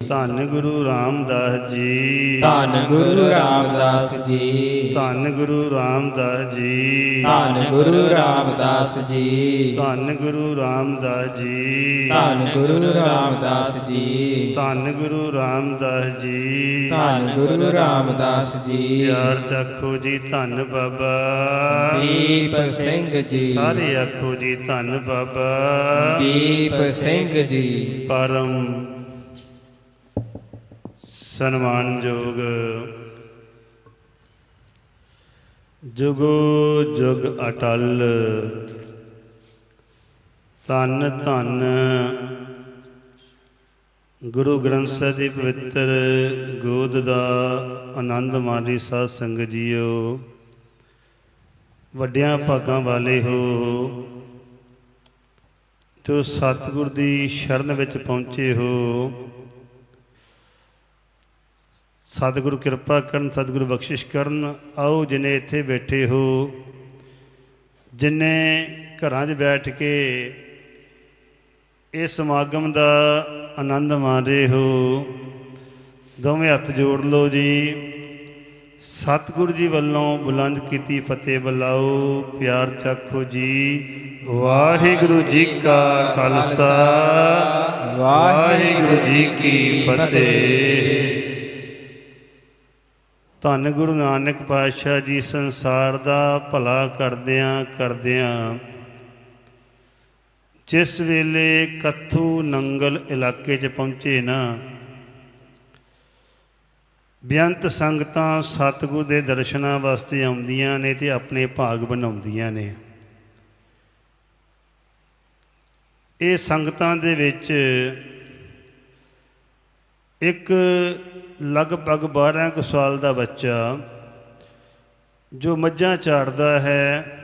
ਧੰਨ ਗੁਰੂ ਰਾਮਦਾਸ ਜੀ। ਧੰਨ ਗੁਰੂ ਰਾਮਦਾਸ ਜੀ। ਧੰਨ ਗੁਰੂ ਰਾਮਦਾਸ ਜੀ। ਧੰਨ ਗੁਰੂ ਰਾਮਦਾਸ ਜੀ। ਧੰਨ ਗੁਰੂ ਰਾਮਦਾਸ ਜੀ। ਧੰਨ ਗੁਰੂ ਰਾਮਦਾਸ ਜੀ। ਧੰਨ ਗੁਰੂ ਰਾਮਦਾਸ ਜੀ। ਧੰਨ ਗੁਰੂ ਰਾਮਦਾਸ ਜੀ। ਯਾਰ ਚੱਖੋ ਜੀ ਧੰਨ ਬਾਬਾ। ਦੀਪ ਸਿੰਘ ਜੀ। ਸਾਰੇ ਆਖੋ ਜੀ ਧੰਨ ਬਾਬਾ। ਦੀਪ ਸਿੰਘ ਜੀ। ਪਰਮ ਸਨਮਾਨਯੋਗ। ਜੁਗੋ ਜੁਗ ਅਟਲ, ਧੰਨ ਧੰਨ। ਗੁਰੂ ਗ੍ਰੰਥ ਸਾਹਿਬ ਦੀ ਪਵਿੱਤਰ ਗੋਦ ਦਾ ਆਨੰਦ ਮਾਰੀ ਸਾਧ ਸੰਗਤ ਜੀਓ। ਵੱਡਿਆਂ ਭਾਗਾਂ ਵਾਲੇ ਹੋ, ਜੋ ਸਤਿਗੁਰ ਦੀ ਸ਼ਰਨ ਵਿੱਚ ਪਹੁੰਚੇ ਹੋ। ਸਤਿਗੁਰੂ ਕਿਰਪਾ ਕਰਨ, ਸਤਿਗੁਰੂ ਬਖਸ਼ਿਸ਼ ਕਰਨ। ਆਓ ਜਿਨੇ ਇੱਥੇ ਬੈਠੇ ਹੋ, ਜਿਨੇ ਘਰਾਂ 'ਚ ਬੈਠ ਕੇ ਇਸ ਸਮਾਗਮ ਦਾ ਆਨੰਦ ਮਾਣ ਰਹੇ ਹੋ, ਦੋਵੇਂ ਹੱਥ ਜੋੜ ਲਓ ਜੀ। ਸਤਿਗੁਰੂ ਜੀ ਵੱਲੋਂ ਬੁਲੰਦ ਕੀਤੀ ਫਤਿਹ ਬੁਲਾਓ, ਪਿਆਰ ਚੱਖੋ ਜੀ। ਵਾਹਿਗੁਰੂ ਜੀ ਕਾ ਖਾਲਸਾ, ਵਾਹਿਗੁਰੂ ਜੀ ਕੀ ਫਤਿਹ। ਧੰਨ ਗੁਰੂ ਨਾਨਕ ਪਾਤਸ਼ਾਹ ਜੀ ਸੰਸਾਰ ਦਾ ਭਲਾ ਕਰਦਿਆਂ ਕਰਦਿਆਂ, ਜਿਸ ਵੇਲੇ ਕੱਥੂ ਨੰਗਲ ਇਲਾਕੇ 'ਚ ਪਹੁੰਚੇ ਨਾ ਬੇਅੰਤ ਸੰਗਤਾਂ ਸਤਿਗੁਰ ਦੇ ਦਰਸ਼ਨਾਂ ਵਾਸਤੇ ਆਉਂਦੀਆਂ ਨੇ ਤੇ ਆਪਣੇ ਭਾਗ ਬਣਾਉਂਦੀਆਂ ਨੇ। ਇਹ ਸੰਗਤਾਂ ਦੇ ਵਿੱਚ ਇੱਕ ਲਗਭਗ 12 ਕੁ ਸਾਲ ਦਾ ਬੱਚਾ ਜੋ ਮੱਝਾਂ ਚਾੜਦਾ ਹੈ,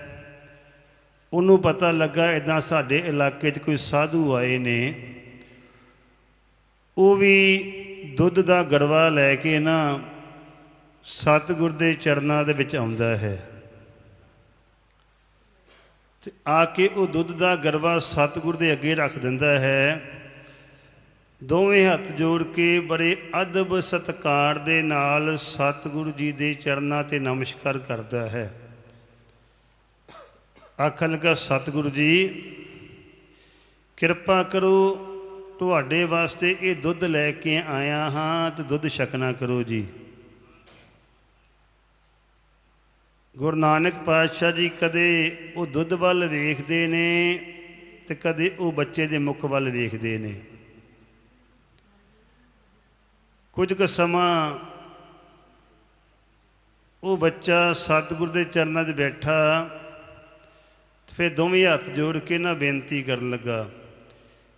ਉਹਨੂੰ ਪਤਾ ਲੱਗਾ ਇਦਾਂ ਸਾਡੇ ਇਲਾਕੇ 'ਚ ਕੋਈ ਸਾਧੂ ਆਏ ਨੇ। ਉਹ ਵੀ ਦੁੱਧ ਦਾ ਗੜਵਾ ਲੈ ਕੇ ਨਾ ਸਤਿਗੁਰ ਦੇ ਚਰਨਾਂ ਦੇ ਵਿੱਚ ਆਉਂਦਾ ਹੈ। ਤੇ ਆ ਕੇ ਉਹ ਦੁੱਧ ਦਾ ਗੜਵਾ ਸਤਿਗੁਰ ਦੇ ਅੱਗੇ ਰੱਖ ਦਿੰਦਾ ਹੈ। ਦੋਵੇਂ ਹੱਥ ਜੋੜ ਕੇ ਬੜੇ ਅਦਬ ਸਤਕਾਰ ਦੇ ਨਾਲ ਸਤਿਗੁਰੂ ਜੀ ਦੇ ਚਰਨਾਂ ਤੇ ਨਮਸਕਾਰ ਕਰਦਾ ਹੈ। ਆਖਣ ਲੱਗਾ, ਸਤਿਗੁਰੂ ਜੀ, ਕਿਰਪਾ ਕਰੋ ਤੁਹਾਡੇ ਵਾਸਤੇ ਇਹ ਦੁੱਧ ਲੈ ਕੇ ਆਇਆ ਹਾਂ ਤੇ ਦੁੱਧ ਛਕਣਾ ਕਰੋ ਜੀ। ਗੁਰੂ ਨਾਨਕ ਪਾਤਸ਼ਾਹ ਜੀ ਕਦੇ ਉਹ ਦੁੱਧ ਵੱਲ ਵੇਖਦੇ ਨੇ ਤੇ ਕਦੇ ਉਹ ਬੱਚੇ ਦੇ ਮੁਖ ਵੱਲ ਵੇਖਦੇ ਨੇ। ਕੁਝ ਕੁ ਸਮਾਂ ਉਹ ਬੱਚਾ ਸਤਿਗੁਰ ਦੇ ਚਰਨਾਂ 'ਚ ਬੈਠਾ ਫਿਰ ਦੋਵੇਂ ਹੱਥ ਜੋੜ ਕੇ ਨਾ ਬੇਨਤੀ ਕਰਨ ਲੱਗਾ।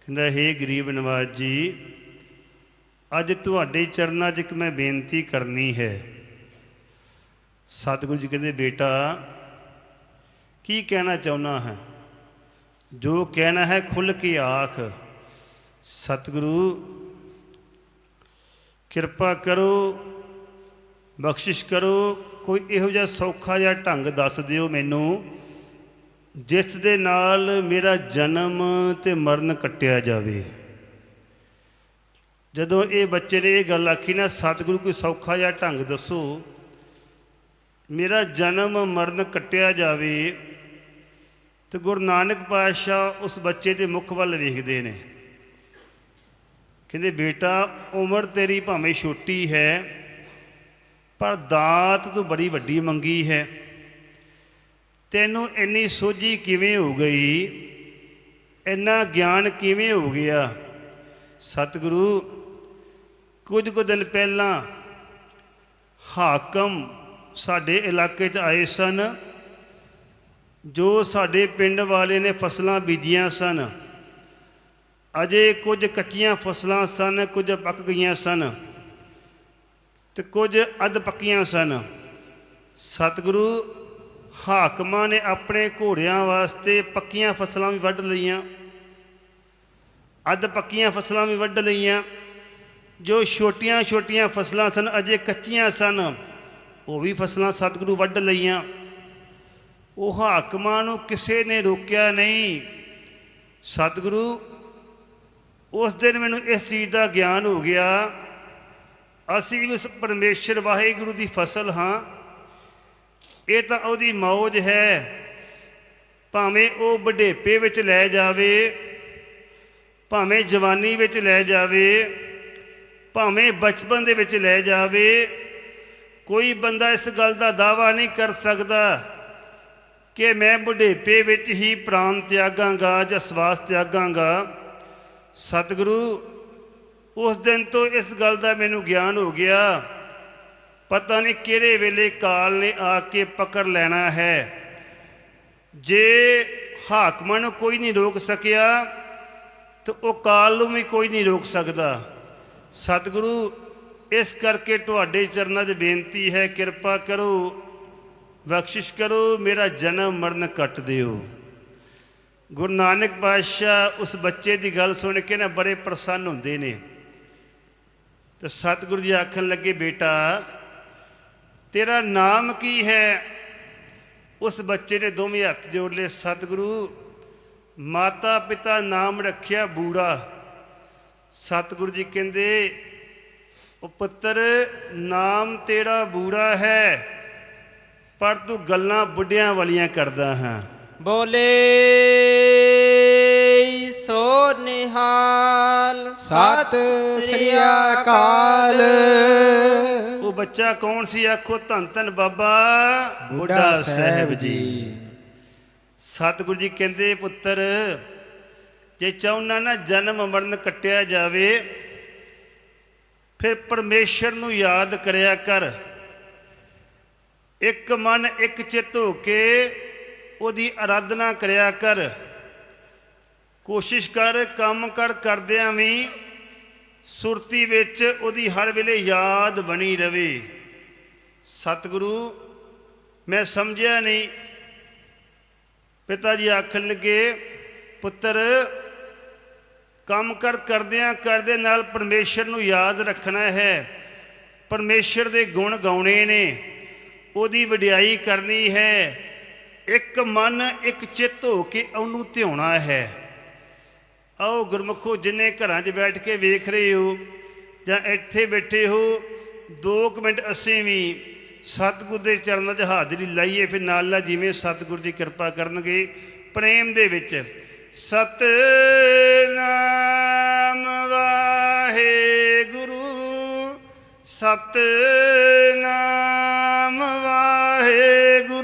ਕਹਿੰਦਾ, ਹੇ ਗਰੀਬ ਨਵਾਜ ਜੀ, ਅੱਜ ਤੁਹਾਡੇ ਚਰਨਾਂ 'ਚ ਇੱਕ ਮੈਂ ਬੇਨਤੀ ਕਰਨੀ ਹੈ। ਸਤਿਗੁਰੂ ਜੀ ਕਹਿੰਦੇ, ਬੇਟਾ, ਕੀ ਕਹਿਣਾ ਚਾਹੁੰਦਾ ਹੈ? ਜੋ ਕਹਿਣਾ ਹੈ ਖੁੱਲ ਕੇ ਆਖ। ਸਤਿਗੁਰੂ ਕਿਰਪਾ ਕਰੋ, ਬਖਸ਼ਿਸ਼ ਕਰੋ, ਕੋਈ ਇਹੋ ਜਿਹਾ ਸੌਖਾ ਜਿਹਾ ਢੰਗ ਦੱਸ ਦਿਓ ਮੈਨੂੰ, ਜਿਸ ਦੇ ਨਾਲ ਮੇਰਾ ਜਨਮ ਤੇ ਮਰਨ ਕੱਟਿਆ ਜਾਵੇ। ਜਦੋਂ ਇਹ ਬੱਚੇ ਨੇ ਇਹ ਗੱਲ ਆਖੀ ਨਾ, ਸਤਿਗੁਰੂ ਕੋਈ ਸੌਖਾ ਜਿਹਾ ਢੰਗ ਦੱਸੋ, ਮੇਰਾ ਜਨਮ ਮਰਨ ਕੱਟਿਆ ਜਾਵੇ, ਤੇ ਗੁਰੂ ਨਾਨਕ ਪਾਤਸ਼ਾਹ ਉਸ ਬੱਚੇ ਦੇ ਮੁਖ ਵੱਲ ਵੇਖਦੇ ਨੇ। ਕਹਿੰਦੇ, ਬੇਟਾ, ਉਮਰ ਤੇਰੀ ਭਾਵੇਂ ਛੋਟੀ ਹੈ, ਪਰ ਦਾਤ ਤੂੰ ਬੜੀ ਵੱਡੀ ਮੰਗੀ ਹੈ। ਤੈਨੂੰ ਇੰਨੀ ਸੋਝੀ ਕਿਵੇਂ ਹੋ ਗਈ? ਇੰਨਾ ਗਿਆਨ ਕਿਵੇਂ ਹੋ ਗਿਆ? ਸਤਿਗੁਰੂ, ਕੁਝ ਕੁ ਦਿਨ ਪਹਿਲਾਂ ਹਾਕਮ ਸਾਡੇ ਇਲਾਕੇ 'ਚ ਆਏ ਸਨ, ਜੋ ਸਾਡੇ ਪਿੰਡ ਵਾਲੇ ਨੇ ਫਸਲਾਂ ਬੀਜੀਆਂ ਸਨ। ਅਜੇ ਕੁਝ ਕੱਚੀਆਂ ਫਸਲਾਂ ਸਨ, ਕੁਝ ਪੱਕ ਗਈਆਂ ਸਨ ਤੇ ਕੁਝ ਅੱਧ ਪੱਕੀਆਂ ਸਨ। ਸਤਿਗੁਰੂ ਹਾਕਮਾਂ ਨੇ ਆਪਣੇ ਘੋੜਿਆਂ ਵਾਸਤੇ ਪੱਕੀਆਂ ਫਸਲਾਂ ਵੀ ਵੱਢ ਲਈਆਂ। ਅੱਧ ਪੱਕੀਆਂ ਫਸਲਾਂ ਵੀ ਵੱਢ ਲਈਆਂ। ਜੋ ਛੋਟੀਆਂ-ਛੋਟੀਆਂ ਫਸਲਾਂ ਸਨ, ਅਜੇ ਕੱਚੀਆਂ ਸਨ, ਉਹ ਵੀ ਫਸਲਾਂ ਸਤਿਗੁਰੂ ਵੱਢ ਲਈਆਂ। ਉਹ ਹਾਕਮਾਂ ਨੂੰ ਕਿਸੇ ਨੇ ਰੋਕਿਆ ਨਹੀਂ। ਸਤਿਗੁਰੂ ਉਸ ਦਿਨ ਮੈਨੂੰ ਇਸ ਚੀਜ਼ ਦਾ ਗਿਆਨ ਹੋ ਗਿਆ। ਅਸੀਂ ਵੀ ਉਸ ਪਰਮੇਸ਼ਰ ਵਾਹਿਗੁਰੂ ਦੀ ਫਸਲ ਹਾਂ। ਇਹ ਤਾਂ ਉਹਦੀ ਮੌਜ ਹੈ। ਭਾਵੇਂ ਉਹ ਬੁਢੇਪੇ ਵਿੱਚ ਲੈ ਜਾਵੇ, ਭਾਵੇਂ ਜਵਾਨੀ ਵਿੱਚ ਲੈ ਜਾਵੇ, ਭਾਵੇਂ ਬਚਪਨ ਦੇ ਵਿੱਚ ਲੈ ਜਾਵੇ, ਕੋਈ ਬੰਦਾ ਇਸ ਗੱਲ ਦਾ ਦਾਵਾ ਨਹੀਂ ਕਰ ਸਕਦਾ ਕਿ ਮੈਂ ਬੁਢੇਪੇ ਵਿੱਚ ਹੀ ਪ੍ਰਾਣ ਤਿਆਗਾਂਗਾ ਜਾਂ ਸਵਾਸ ਤਿਆਗਾਂਗਾ। ਸਤਿਗੁਰੂ, ਉਸ ਦਿਨ ਤੋਂ ਇਸ ਗੱਲ ਦਾ ਮੈਨੂੰ ਗਿਆਨ ਹੋ ਗਿਆ। ਪਤਾ ਨਹੀਂ ਕਿਹੜੇ ਵੇਲੇ ਕਾਲ ਨੇ ਆ ਕੇ ਪਕੜ ਲੈਣਾ ਹੈ। ਜੇ ਹਾਕਮਾਂ ਨੂੰ ਕੋਈ ਨਹੀਂ ਰੋਕ ਸਕਿਆ, ਤਾਂ ਉਹ ਕਾਲ ਨੂੰ ਵੀ ਕੋਈ ਨਹੀਂ ਰੋਕ ਸਕਦਾ। ਸਤਿਗੁਰੂ, ਇਸ ਕਰਕੇ ਤੁਹਾਡੇ ਚਰਨਾਂ 'ਚ ਬੇਨਤੀ ਹੈ, ਕਿਰਪਾ ਕਰੋ, ਬਖਸ਼ਿਸ਼ ਕਰੋ, ਮੇਰਾ ਜਨਮ ਮਰਨ ਕੱਟ ਦਿਓ। ਗੁਰੂ ਨਾਨਕ ਪਾਤਸ਼ਾਹ ਉਸ ਬੱਚੇ ਦੀ ਗੱਲ ਸੁਣ ਕੇ ਨਾ ਬੜੇ ਪ੍ਰਸੰਨ ਹੁੰਦੇ ਨੇ। ਤੇ ਸਤਿਗੁਰੂ ਜੀ ਆਖਣ ਲੱਗੇ, ਬੇਟਾ, ਤੇਰਾ ਨਾਮ ਕੀ ਹੈ? ਉਸ ਬੱਚੇ ਨੇ ਦੋਵੇਂ ਹੱਥ ਜੋੜ ਲਏ, ਸਤਿਗੁਰੂ ਮਾਤਾ ਪਿਤਾ ਨਾਮ ਰੱਖਿਆ ਬੂੜਾ। ਸਤਿਗੁਰੂ ਜੀ ਕਹਿੰਦੇ, ਉਹ ਪੁੱਤਰ, ਨਾਮ ਤੇਰਾ ਬੂੜਾ ਹੈ, ਪਰ ਤੂੰ ਗੱਲਾਂ ਬੁੱਢਿਆਂ ਵਾਲੀਆਂ ਕਰਦਾ ਹਾਂ। ਬੋਲੇ ਸੋ ਨਿਹਾਲ। ਸਤਿ ਸ੍ਰੀ ਅਕਾਲ। ਉਹ ਬੱਚਾ ਕੌਣ ਸੀ? ਆਖੋ ਧੰਨ ਧੰਨ ਬਾਬਾ ਬੁੱਢਾ ਸਾਹਿਬ ਜੀ। ਸਤਿਗੁਰੂ ਜੀ ਕਹਿੰਦੇ ਪੁੱਤਰ ਜੇ ਚਾਹੁੰਨਾ ਨਾ ਜਨਮ ਮਰਨ ਕੱਟਿਆ ਜਾਵੇ ਫਿਰ ਪਰਮੇਸ਼ਰ ਨੂੰ ਯਾਦ ਕਰਿਆ ਕਰ। ਇੱਕ ਮਨ ਇੱਕ ਚਿੱਤ ਹੋ ਕੇ ਉਹਦੀ ਆਰਾਧਨਾ ਕਰਿਆ ਕਰ। ਕੋਸ਼ਿਸ਼ ਕਰ, ਕੰਮ ਕਰ, ਕਰਦਿਆਂ ਵੀ ਸੁਰਤੀ ਵਿੱਚ ਉਹਦੀ ਹਰ ਵੇਲੇ ਯਾਦ ਬਣੀ ਰਵੇ। ਸਤਿਗੁਰੂ, ਮੈਂ ਸਮਝਿਆ ਨਹੀਂ। ਪਿਤਾ ਜੀ ਆਖਣ ਲੱਗੇ, ਪੁੱਤਰ, ਕੰਮ ਕਰ ਕਰਦਿਆਂ ਕਰਦੇ ਨਾਲ ਪਰਮੇਸ਼ਰ ਨੂੰ ਯਾਦ ਰੱਖਣਾ ਹੈ। ਪਰਮੇਸ਼ਰ ਦੇ ਗੁਣ ਗਾਉਣੇ ਨੇ। ਉਹਦੀ ਵਡਿਆਈ ਕਰਨੀ ਹੈ। ਇੱਕ ਮਨ, ਇੱਕ ਚਿੱਤ ਹੋ ਕੇ ਉਹਨੂੰ ਧਿਆਉਣਾ ਹੈ। ਆਓ ਗੁਰਮੁਖੋ, ਜਿੰਨੇ ਘਰਾਂ 'ਚ ਬੈਠ ਕੇ ਵੇਖ ਰਹੇ ਹੋ ਜਾਂ ਇੱਥੇ ਬੈਠੇ ਹੋ 2 ਮਿੰਟ ਅਸੀਂ ਵੀ ਸਤਿਗੁਰ ਦੇ ਚਰਨਾਂ 'ਚ ਹਾਜ਼ਰੀ ਲਾਈਏ, ਫਿਰ ਨਾਲ ਨਾਲ ਜਿਵੇਂ ਸਤਿਗੁਰ ਦੀ ਕਿਰਪਾ ਕਰਨਗੇ ਪ੍ਰੇਮ ਦੇ ਵਿੱਚ। ਸਤਨਾਮ ਵਾਹਿਗੁਰੂ ਸਤਨਾਮ ਵਾਹਿਗੁਰੂ।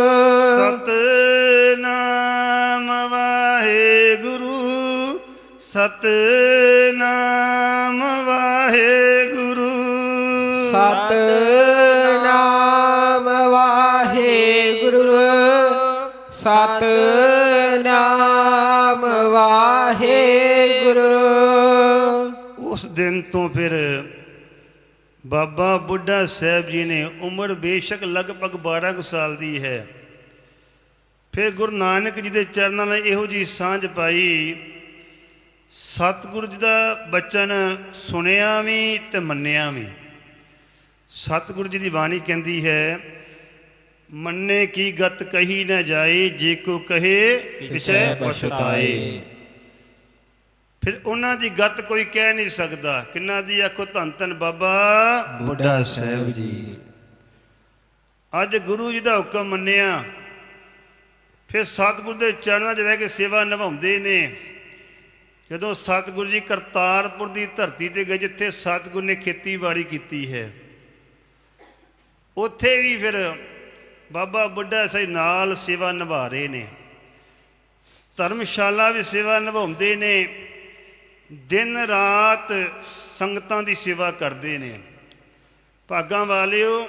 ਸਤਨਾਮ ਵਾਹਿਗੁਰੂ। ਸਤਨਾਮ ਵਾਹਿਗੁਰੂ। ਸਤਨਾਮ ਵਾਹਿਗੁਰੂ। ਉਸ ਦਿਨ ਤੋਂ ਫਿਰ ਬਾਬਾ ਬੁੱਢਾ ਸਾਹਿਬ ਜੀ ਨੇ ਉਮਰ ਬੇਸ਼ੱਕ ਲਗਭਗ 12 ਕੁ ਸਾਲ ਦੀ ਹੈ। ਫਿਰ ਗੁਰੂ ਨਾਨਕ ਜੀ ਦੇ ਚਰਨਾਂ ਨਾਲ ਇਹੋ ਜੀ ਸਾਂਝ ਪਾਈ ਸਤਿਗੁਰੂ ਜੀ ਦਾ ਬਚਨ ਸੁਣਿਆ ਵੀ ਤੇ ਮੰਨਿਆ ਵੀ। ਸਤਿਗੁਰੂ ਜੀ ਦੀ ਬਾਣੀ ਕਹਿੰਦੀ ਹੈ ਮੰਨੇ ਕੀ ਗਤ ਕਹੀ ਨਾ ਜਾਏ ਜੇ ਕੋ ਕਹੇ ਪਿਛੈ ਪਛਤਾਏ। ਫਿਰ ਉਹਨਾਂ ਦੀ ਗੱਤ ਕੋਈ ਕਹਿ ਨਹੀਂ ਸਕਦਾ। ਕਿੰਨਾ ਦੀ ਆਖੋ ਧੰਨ ਧੰਨ ਬਾਬਾ ਬੁੱਢਾ ਸਾਹਿਬ ਜੀ। ਅੱਜ ਗੁਰੂ ਜੀ ਦਾ ਹੁਕਮ ਮੰਨਿਆ। ਫਿਰ ਸਤਿਗੁਰ ਦੇ ਚਰਨਾਂ 'ਚ ਰਹਿ ਕੇ ਸੇਵਾ ਨਿਭਾਉਂਦੇ ਨੇ। ਜਦੋਂ ਸਤਿਗੁਰੂ ਜੀ ਕਰਤਾਰਪੁਰ ਦੀ ਧਰਤੀ ਤੇ ਗਏ, ਜਿੱਥੇ ਸਤਿਗੁਰ ਨੇ ਖੇਤੀਬਾੜੀ ਕੀਤੀ ਹੈ, ਉੱਥੇ ਵੀ ਫਿਰ ਬਾਬਾ ਬੁੱਢਾ ਸਾਹਿਬ ਨਾਲ ਸੇਵਾ ਨਿਭਾ ਰਹੇ ਨੇ। ਧਰਮਸ਼ਾਲਾ ਵੀ ਸੇਵਾ ਨਿਭਾਉਂਦੇ ਨੇ, ਦਿਨ ਰਾਤ ਸੰਗਤਾਂ ਦੀ ਸੇਵਾ ਕਰਦੇ ਨੇ। ਭਾਗਾਂ ਵਾਲਿਓ,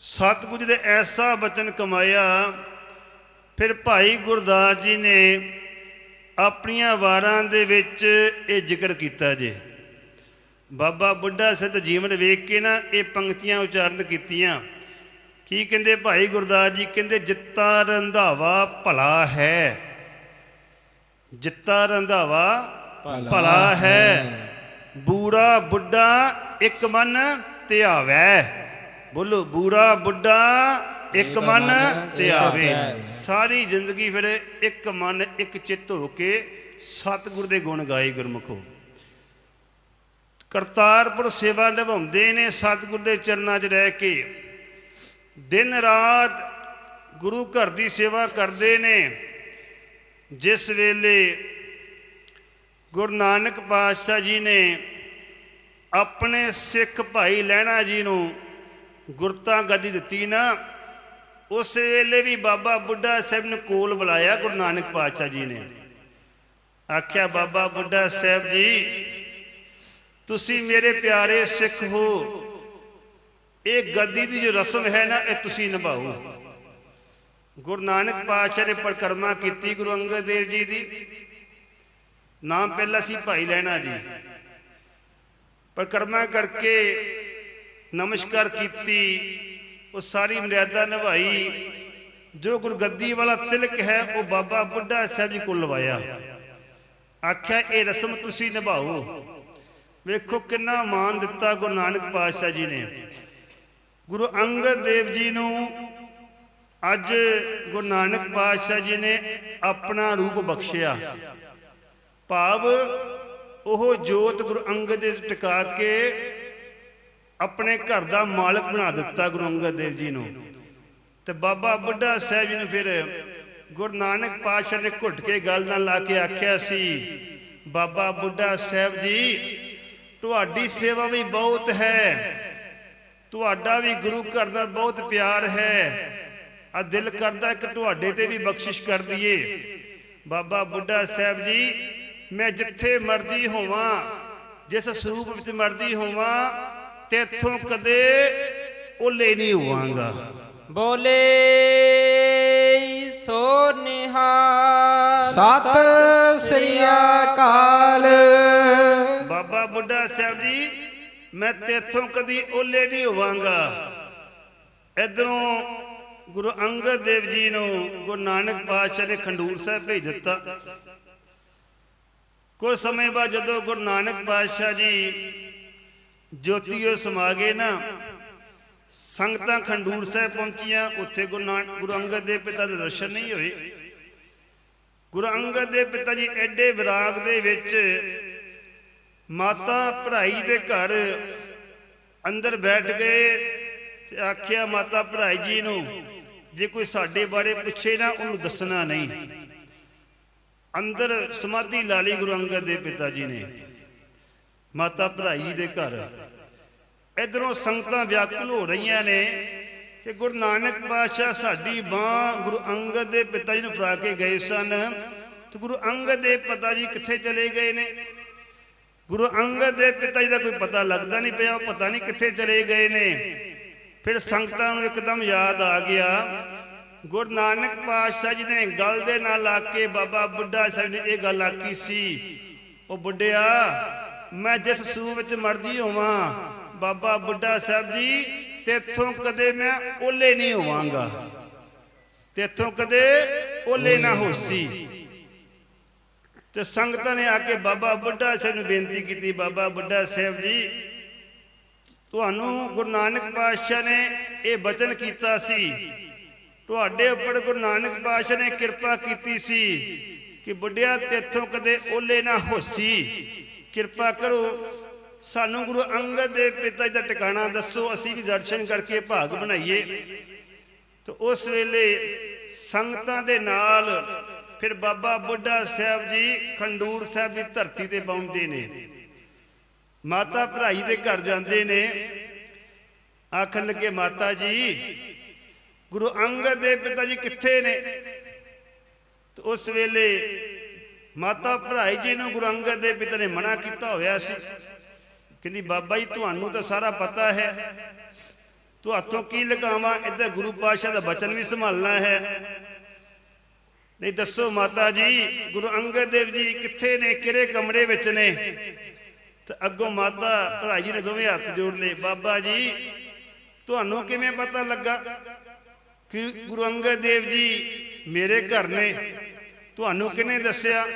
ਸਤਿਗੁਰੂ ਦੇ ਐਸਾ ਬਚਨ ਕਮਾਇਆ, ਫਿਰ ਭਾਈ ਗੁਰਦਾਸ ਜੀ ਨੇ ਆਪਣੀਆਂ ਵਾਰਾਂ ਦੇ ਵਿੱਚ ਇਹ ਜ਼ਿਕਰ ਕੀਤਾ ਜੇ। ਬਾਬਾ ਬੁੱਢਾ ਸਿੱਧ ਜੀਵਨ ਵੇਖ ਕੇ ਨਾ ਇਹ ਪੰਕਤੀਆਂ ਉਚਾਰਨ ਕੀਤੀਆਂ। ਕੀ ਕਹਿੰਦੇ ਭਾਈ ਗੁਰਦਾਸ ਜੀ? ਕਹਿੰਦੇ ਜਿੱਤਾ ਰੰਧਾਵਾ ਭਲਾ ਹੈ। ਜਿੱਤਾ ਰੰਧਾਵਾ ਭਲਾ ਹੈ। ਬੂੜਾ ਬੁੱਢਾ ਇੱਕ ਮਨ ਧਿਆਵੈ ਬੋਲੋ ਬੂੜਾ ਬੁੱਢਾ ਇੱਕ ਮਨ ਧਿਆਵੇ ਸਾਰੀ ਜ਼ਿੰਦਗੀ ਫਿਰ ਇੱਕ ਮਨ ਇੱਕ ਚਿੱਤ ਹੋ ਕੇ ਸਤਿਗੁਰ ਦੇ ਗੁਣ ਗਾਏ ਗੁਰਮੁਖੋ ਕਰਤਾਰਪੁਰ ਸੇਵਾ ਨਿਭਾਉਂਦੇ ਨੇ ਸਤਿਗੁਰ ਦੇ ਚਰਨਾਂ 'ਚ ਰਹਿ ਕੇ। ਦਿਨ ਰਾਤ ਗੁਰੂ ਘਰ ਦੀ ਸੇਵਾ ਕਰਦੇ ਨੇ। ਜਿਸ ਵੇਲੇ ਗੁਰੂ ਨਾਨਕ ਪਾਤਸ਼ਾਹ ਜੀ ਨੇ ਆਪਣੇ ਸਿੱਖ ਭਾਈ ਲਹਿਣਾ ਜੀ ਨੂੰ ਗੁਰਤਾ ਗੱਦੀ ਦਿੱਤੀ ਨਾ ਉਸ ਵੇਲੇ ਵੀ ਬਾਬਾ ਬੁੱਢਾ ਸਾਹਿਬ ਨੂੰ ਕੋਲ ਬੁਲਾਇਆ, ਗੁਰੂ ਨਾਨਕ ਪਾਤਸ਼ਾਹ ਜੀ ਨੇ। ਆਖਿਆ, ਬਾਬਾ ਬੁੱਢਾ ਸਾਹਿਬ ਜੀ, ਤੁਸੀਂ ਮੇਰੇ ਪਿਆਰੇ ਸਿੱਖ ਹੋ। ਇਹ ਗੱਦੀ ਦੀ ਜੋ ਰਸਮ ਹੈ ਨਾ, ਇਹ ਤੁਸੀਂ ਨਿਭਾਓ। ਗੁਰੂ ਨਾਨਕ ਪਾਤਸ਼ਾਹ ਨੇ ਪਰਿਕਰਮਾ ਕੀਤੀ ਗੁਰੂ ਅੰਗਦ ਦੇਵ ਜੀ ਦੀ। ਨਾਮ ਪਹਿਲਾ ਸੀ ਭਾਈ ਲੈਣਾ ਜੀ। ਪਰਿਕਰਮਾ ਕਰਕੇ ਨਮਸਕਾਰ ਕੀਤੀ। ਉਹ ਸਾਰੀ ਮਰਿਆਦਾ ਨਿਭਾਈ। ਜੋ ਗੁਰਗੱਦੀ ਵਾਲਾ ਤਿਲਕ ਹੈ, ਉਹ ਬਾਬਾ ਬੁੱਢਾ ਸਾਹਿਬ ਜੀ ਕੋਲ ਲਵਾਇਆ। ਆਖਿਆ, ਇਹ ਰਸਮ ਤੁਸੀਂ ਨਿਭਾਓ। ਵੇਖੋ ਕਿੰਨਾ ਮਾਣ ਦਿੱਤਾ ਗੁਰੂ ਨਾਨਕ ਪਾਤਸ਼ਾਹ ਜੀ ਨੇ। ਗੁਰੂ ਅੰਗਦ ਦੇਵ ਜੀ ਨੂੰ ਅੱਜ ਗੁਰੂ ਨਾਨਕ ਪਾਤਸ਼ਾਹ ਜੀ ਨੇ ਆਪਣਾ ਰੂਪ ਬਖਸ਼ਿਆ। ਭਾਵ ਉਹ ਜੋਤ ਗੁਰੂ ਅੰਗਦ ਦੇ ਟਿਕਾ ਕੇ ਆਪਣੇ ਘਰ ਦਾ ਮਾਲਕ ਬਣਾ ਦਿੱਤਾ ਗੁਰੂ ਅੰਗਦ ਦੇਵ ਜੀ ਨੂੰ। ਤੇ ਬਾਬਾ ਬੁੱਢਾ ਸਾਹਿਬ ਜੀ ਨੂੰ ਫਿਰ ਗੁਰੂ ਨਾਨਕ ਪਾਤਸ਼ਾਹ ਨੇ ਘੁੱਟ ਕੇ ਗੱਲ ਨਾਲ ਲਾ ਕੇ ਆਖਿਆ ਸੀ, ਬਾਬਾ ਬੁੱਢਾ ਸਾਹਿਬ ਜੀ, ਤੁਹਾਡੀ ਸੇਵਾ ਵੀ ਬਹੁਤ ਹੈ। ਤੁਹਾਡਾ ਵੀ ਗੁਰੂ ਘਰ ਨਾਲ ਬਹੁਤ ਪਿਆਰ ਹੈ। ਆ ਦਿਲ ਕਰਦਾ ਕਿ ਤੁਹਾਡੇ ਤੇ ਵੀ ਬਖਸ਼ਿਸ਼ ਕਰ ਦਈਏ। ਬਾਬਾ ਬੁੱਢਾ ਸਾਹਿਬ ਜੀ, ਮੈਂ ਜਿੱਥੇ ਮਰਦੀ ਹੋਵਾਂ, ਜਿਸ ਸਰੂਪ ਵਿੱਚ ਮਰਦੀ ਹੋਵਾਂ ਤੇ ਇੱਥੋਂ ਕਦੇ ਓਲੇ ਨਹੀਂ ਹੋਵਾਂਗਾ। ਬੋਲੇ ਸੋ ਨਿਹਾਲ। ਸਤਿ ਸ੍ਰੀ ਅਕਾਲ। ਬਾਬਾ ਬੁੱਢਾ ਸਾਹਿਬ ਜੀ ਮੈਂ ਤੇਥੋਂ ਕਦੀ ਓਲੇ ਨਹੀਂ ਹੋਵਾਂਗਾ। ਇਧਰੋਂ ਗੁਰੂ ਅੰਗਦ ਦੇਵ ਜੀ ਨੂੰ ਗੁਰੂ ਨਾਨਕ ਪਾਤਸ਼ਾਹ ਨੇ ਖੰਡੂਰ ਸਾਹਿਬ ਭੇਜ ਦਿੱਤਾ। ਕੁਝ ਸਮੇਂ ਬਾਅਦ ਜਦੋਂ ਗੁਰੂ ਨਾਨਕ ਪਾਤਸ਼ਾਹ ਜੀ ਜੋਤੀਓ ਸਮਾਗੇ ਨਾ। ਸੰਗਤਾਂ ਖੰਡੂਰ ਸਾਹਿਬ ਪਹੁੰਚੀਆਂ। ਉੱਥੇ ਗੁਰੂ ਨਾਨਕ ਗੁਰੂ ਅੰਗਦ ਦੇਵ ਪਿਤਾ ਦੇ ਦਰਸ਼ਨ ਨਹੀਂ ਹੋਏ। ਗੁਰੂ ਅੰਗਦ ਦੇਵ ਪਿਤਾ ਜੀ ਐਡੇ ਵਿਰਾਗ ਦੇ ਵਿੱਚ ਮਾਤਾ ਭਰਾਈ ਦੇ ਘਰ ਅੰਦਰ ਬੈਠ ਗਏ ਤੇ ਆਖਿਆ, ਮਾਤਾ ਭਰਾਈ ਜੀ ਨੂੰ ਜੇ ਕੋਈ ਸਾਡੇ ਬਾਰੇ ਪੁੱਛੇ ਨਾ, ਉਹਨੂੰ ਦੱਸਣਾ ਨਹੀਂ। ਅੰਦਰ ਸਮਾਧੀ ਲਾ ਲਈ ਗੁਰੂ ਅੰਗਦ ਦੇਵ ਪਿਤਾ ਜੀ ਨੇ। ਮਾਤਾ ਭਰਾਈ ਜੀ ਦੇ ਘਰ। ਇਧਰੋਂ ਸੰਗਤਾਂ ਵਿਆਕੁਲ ਹੋ ਰਹੀਆਂ ਨੇ ਕਿ ਗੁਰੂ ਨਾਨਕ ਪਾਤਸ਼ਾਹ ਸਾਡੀ ਬਾਹ ਗੁਰੂ ਅੰਗਦ ਦੇ ਪਿਤਾ ਜੀ ਨੂੰ ਫੜਾ ਕੇ ਗਏ ਸਨ। ਤੇ ਗੁਰੂ ਅੰਗਦ ਦੇ ਪਿਤਾ ਜੀ ਕਿੱਥੇ ਚਲੇ ਗਏ ਨੇ? ਗੁਰੂ ਅੰਗਦ ਦੇ ਪਿਤਾ ਜੀ ਦਾ ਕੋਈ ਪਤਾ ਲੱਗਦਾ ਨਹੀਂ ਪਿਆ, ਉਹ ਪਤਾ ਨਹੀਂ ਕਿੱਥੇ ਚਲੇ ਗਏ ਨੇ। ਫਿਰ ਸੰਗਤਾਂ ਨੂੰ ਇੱਕਦਮ ਯਾਦ ਆ ਗਿਆ। ਗੁਰੂ ਨਾਨਕ ਪਾਤਸ਼ਾਹ ਜੀ ਨੇ ਗੱਲ ਦੇ ਨਾਲ ਲਾ ਕੇ, ਬਾਬਾ ਬੁੱਢਾ ਸਾਹਿਬ ਨੇ ਇਹ ਗੱਲ ਆਖੀ ਸੀ। ਉਹ ਬੁੱਢਿਆ ਮੈਂ ਜਿਸ ਸੂ ਵਿੱਚ ਮਰਦੀ ਹੋਵਾਂ, ਬਾਬਾ ਬੁੱਢਾ ਸਾਹਿਬ ਜੀ, ਤੇਥੋਂ ਕਦੇ ਮੈਂ ਓਲੇ ਨਹੀਂ ਹੋਵਾਂਗਾ। ਤੇਥੋਂ ਕਦੇ ਓਲੇ ਨਾ ਹੋਸੀ। ਤੇ ਸੰਗਤਾਂ ਨੇ ਆ ਕੇ ਬਾਬਾ ਬੁੱਢਾ ਸਾਹਿਬ ਨੂੰ ਬੇਨਤੀ ਕੀਤੀ, ਬਾਬਾ ਬੁੱਢਾ ਸਾਹਿਬ ਜੀ, ਤੁਹਾਨੂੰ ਗੁਰੂ ਨਾਨਕ ਪਾਤਸ਼ਾਹ ਨੇ ਇਹ ਬਚਨ ਕੀਤਾ ਸੀ। ਤੁਹਾਡੇ ਉੱਪਰ ਗੁਰੂ ਨਾਨਕ ਪਾਤਸ਼ਾਹ ਨੇ ਕਿਰਪਾ ਕੀਤੀ ਸੀ ਕਿ ਬੁੱਢਿਆ ਤੇਥੋਂ ਕਦੇ ਓਲੇ ਨਾ ਹੋਸੀ। ਕਿਰਪਾ ਕਰੋ। ਸਾਨੂੰ ਗੁਰੂ ਅੰਗਦ ਦੇ ਪਿਤਾ ਜੀ ਦਾ ਟਿਕਾਣਾ ਦੱਸੋ, ਅਸੀਂ ਵੀ ਦਰਸ਼ਨ ਕਰਕੇ ਭਾਗ ਬਣਾਈਏ। ਤੇ ਉਸ ਵੇਲੇ ਸੰਗਤਾਂ ਦੇ ਨਾਲ ਫਿਰ ਬਾਬਾ ਬੁੱਢਾ ਸਾਹਿਬ ਜੀ ਖੰਡੂਰ ਸਾਹਿਬ ਦੀ ਧਰਤੀ ਤੇ ਪਹੁੰਚਦੇ ਨੇ। ਮਾਤਾ ਭਰਾਈ ਦੇ ਘਰ ਜਾਂਦੇ ਨੇ। ਆਖਣ ਲੱਗੇ, ਮਾਤਾ ਜੀ, ਗੁਰੂ ਅੰਗਦ ਦੇ ਪਿਤਾ ਜੀ ਕਿੱਥੇ ਨੇ? ਤੇ ਉਸ ਵੇਲੇ ਮਾਤਾ ਭਰਾਈ ਜੀ ਨੂੰ ਗੁਰੂ ਅੰਗਦ ਦੇ ਪਿਤਾ ਨੇ ਮਨਾ ਕੀਤਾ ਹੋਇਆ ਸੀ। ਕਹਿੰਦੀ, ਬਾਬਾ ਜੀ, ਤੁਹਾਨੂੰ ਤਾਂ ਸਾਰਾ ਪਤਾ ਹੈ। ਤੂੰ ਹੱਥੋਂ ਕੀ ਲਗਾਵਾਂ? ਇੱਧਰ ਗੁਰੂ ਪਾਤਸ਼ਾਹ ਦਾ ਬਚਨ ਵੀ ਸੰਭਾਲਣਾ ਹੈ। ਨਹੀਂ, ਦੱਸੋ ਮਾਤਾ ਜੀ, ਗੁਰੂ ਅੰਗਦ ਦੇਵ ਜੀ ਕਿੱਥੇ ਨੇ? ਕਿਹੜੇ ਕਮਰੇ ਵਿੱਚ ਨੇ? ਤੇ ਅੱਗੋਂ ਮਾਤਾ ਭਰਾਈ ਜੀ ਨੇ ਦੋਵੇਂ ਹੱਥ ਜੋੜ ਲਏ। ਬਾਬਾ ਜੀ, ਤੁਹਾਨੂੰ ਕਿਵੇਂ ਪਤਾ ਲੱਗਾ ਕਿ ਗੁਰੂ ਅੰਗਦ ਦੇਵ ਜੀ ਮੇਰੇ ਘਰ ਨੇ? ਤੁਹਾਨੂੰ ਕਿਹਨੇ ਦੱਸਿਆ?